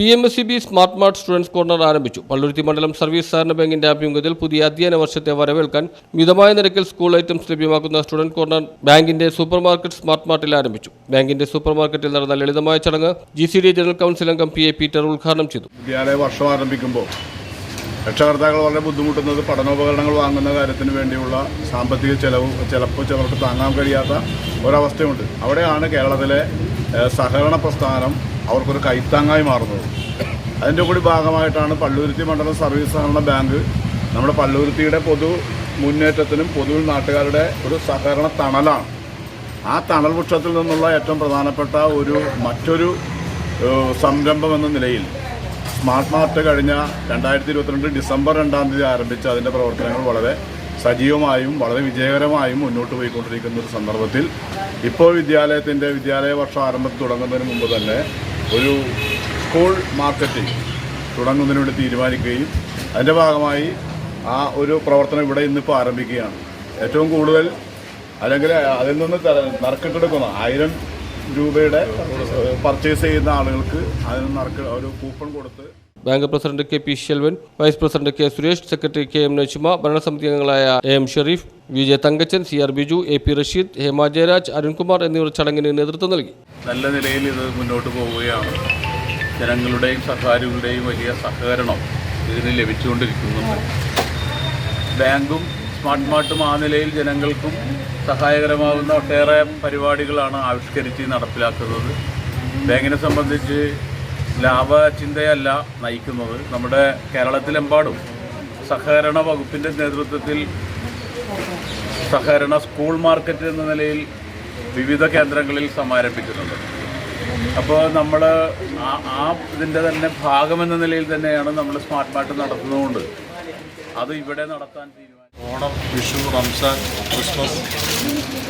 P M S C B smart mart students corner ആരംഭിച്ചു. പള്ളുരുത്തി മണ്ഡലം service സഹകരണ ബാങ്കിന്റെ ആഭിമുഖ്യത്തിൽ പുതിയ അധ്യയന വർഷത്തെ വരവേൽക്കാൻ മിതമായ നിരക്കിൽ സ്കൂൾ ഐറ്റംസ് ലഭ്യമാക്കുന്ന സ്റ്റുഡന്റ് കോർണർ ബാങ്കിന്റെ സൂപ്പർ മാർക്കറ്റ് സ്മാർട്ട് മാർട്ടിൽ ആരംഭിച്ചു. ബാങ്കിന്റെ സൂപ്പർ മാർക്കറ്റിൽ നടന്ന ലളിതമായ ചടങ്ങ് G C D general council അംഗം പി എ പീറ്റർ ഉദ്ഘാടനം ചെയ്തു. വിദ്യാലയ വർഷം ആരംഭിക്കുമ്പോൾ രക്ഷകർത്താക്കൾ വളരെ ബുദ്ധിമുട്ടുന്നത് പഠനോപകരണങ്ങൾ വാങ്ങുന്ന കാര്യത്തിന് വേണ്ടിയുള്ള സാമ്പത്തിക ചെലവ് ചിലപ്പോൾ ചിലർക്ക് താങ്ങാൻ കഴിയാത്ത ഒരവസ്ഥയുണ്ട്. അവിടെയാണ് കേരളത്തിലെ സഹകരണ പ്രസ്ഥാനം അവർക്കൊരു കൈത്താങ്ങായി മാറുന്നത്. അതിന്റെ കൂടി ഭാഗമായിട്ടാണ് പള്ളുരുത്തി മണ്ഡലം സർവീസ് സഹകരണ ബാങ്ക് നമ്മുടെ പള്ളുരുത്തിയുടെ പൊതു മുന്നേറ്റത്തിനും പൊതുവിൽ നാട്ടുകാരുടെ ഒരു സഹകരണ തണലാണ്. ആ തണൽ വൃക്ഷത്തിൽ നിന്നുള്ള ഏറ്റവും പ്രധാനപ്പെട്ട ഒരു മറ്റൊരു സംരംഭം എന്ന നിലയിൽ സ്മാർട്ട് മാർട്ട് കഴിഞ്ഞ രണ്ടായിരത്തി ഇരുപത്തിരണ്ട് ഡിസംബർ രണ്ടാം തീയതി ആരംഭിച്ച അതിന്റെ പ്രവർത്തനങ്ങൾ വളരെ സജീവമായും വളരെ വിജയകരമായും മുന്നോട്ട് പോയിക്കൊണ്ടിരിക്കുന്ന ഒരു സന്ദർഭത്തിൽ ഇപ്പോൾ വിദ്യാലയത്തിന്റെ വിദ്യാലയ വർഷം ആരംഭത്തിൽ തുടങ്ങുന്നതിന് മുമ്പ് തന്നെ ഒരു സ്കൂൾ മാർക്കറ്റ് തുടങ്ങുന്നതിന് വേണ്ടി തീരുമാനിക്കുകയും അതിന്റെ ഭാഗമായി ആ ഒരു പ്രവർത്തനം ഇവിടെ ഇന്നിപ്പോൾ ആരംഭിക്കുകയാണ്. ഏറ്റവും കൂടുതൽ അല്ലെങ്കിൽ അതിൽ നിന്ന് നറുക്കെട്ടെടുക്കുന്ന ആയിരം രൂപയുടെ പർച്ചേസ് ചെയ്യുന്ന ആളുകൾക്ക് അതിന് നറുക്ക് ഒരു കൂപ്പൺ കൊടുത്ത് bank president K P Selvan vice president K Suresh secretary K M Najuma ഭരണസമിതി അംഗങ്ങളായ A M Shareef V J Thankachan C R Biju A P Rasheed Hema Jayaraj Arunkumar എന്നിവർ ചടങ്ങിന് നേതൃത്വം നൽകി. നല്ല നിലയിൽ ഇത് മുന്നോട്ട് പോവുകയാണ്. ജനങ്ങളുടെയും സർക്കാരുകളുടെയും വലിയ സഹകരണം ഇതിന് ലഭിച്ചുകൊണ്ടിരിക്കുന്നുണ്ട്. ബാങ്കും സ്മാർട്ട് മാർട്ടും ആ നിലയിൽ ജനങ്ങൾക്കും സഹായകരമാകുന്ന ഒട്ടേറെ പരിപാടികളാണ് ആവിഷ്കരിച്ച് നടപ്പിലാക്കുന്നത്. ബാങ്കിനെ സംബന്ധിച്ച് ലാഭചിന്തയല്ല നയിക്കുന്നത്. നമ്മുടെ കേരളത്തിലെമ്പാടും സഹകരണ വകുപ്പിന്റെ നേതൃത്വത്തിൽ സഹകരണ സ്കൂൾ മാർക്കറ്റ് എന്ന നിലയിൽ വിവിധ കേന്ദ്രങ്ങളിൽ സമാരംഭിക്കുന്നുണ്ട്. അപ്പോൾ നമ്മൾ ആ ഇതിന്റെ തന്നെ ഭാഗമെന്ന നിലയിൽ തന്നെയാണ് നമ്മൾ സ്മാർട്ട് മാർട്ട് നടത്തുന്നതുകൊണ്ട് അത് ഇവിടെ നടത്താൻ തീരുമാനം ഓണം വിഷു റംസാൻ ക്രിസ്മസ്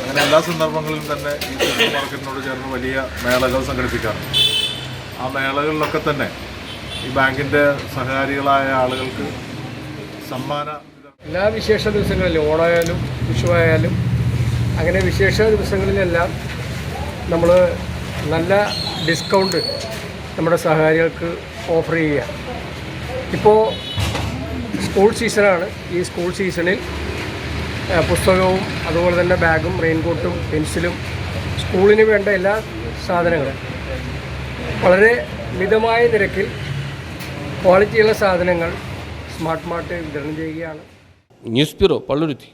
അങ്ങനെ എല്ലാ സന്ദർഭങ്ങളിലും തന്നെ ഈ മാർക്കറ്റിനോട് ചേർന്ന് വലിയ മേളകൾ സംഘടിപ്പിക്കാറുണ്ട്. ആ മേളകളിലൊക്കെ തന്നെ ഈ ബാങ്കിന്റെ സഹകാരികളായ ആളുകൾക്ക് സമ്മാന എല്ലാ വിശേഷ ദിവസങ്ങളിലും ഓണമായാലും വിഷുവായാലും അങ്ങനെ വിശേഷ ദിവസങ്ങളിലെല്ലാം നമ്മൾ നല്ല ഡിസ്കൗണ്ട് നമ്മുടെ സഹകാരികൾക്ക് ഓഫർ ചെയ്യുക. ഇപ്പോൾ സ്കൂൾ സീസണാണ് ഈ സ്കൂൾ സീസണിൽ പുസ്തകവും അതുപോലെ തന്നെ ബാഗും റെയിൻകോട്ടും പെൻസിലും സ്കൂളിന് വേണ്ട എല്ലാ സാധനങ്ങളും. വളരെ മിതമായ നിരക്കിൽ ക്വാളിറ്റിയുള്ള സാധനങ്ങൾ സ്മാർട്ട് മാർട്ട് വിതരണം ചെയ്യുകയാണ്. News bureau Palluruthy.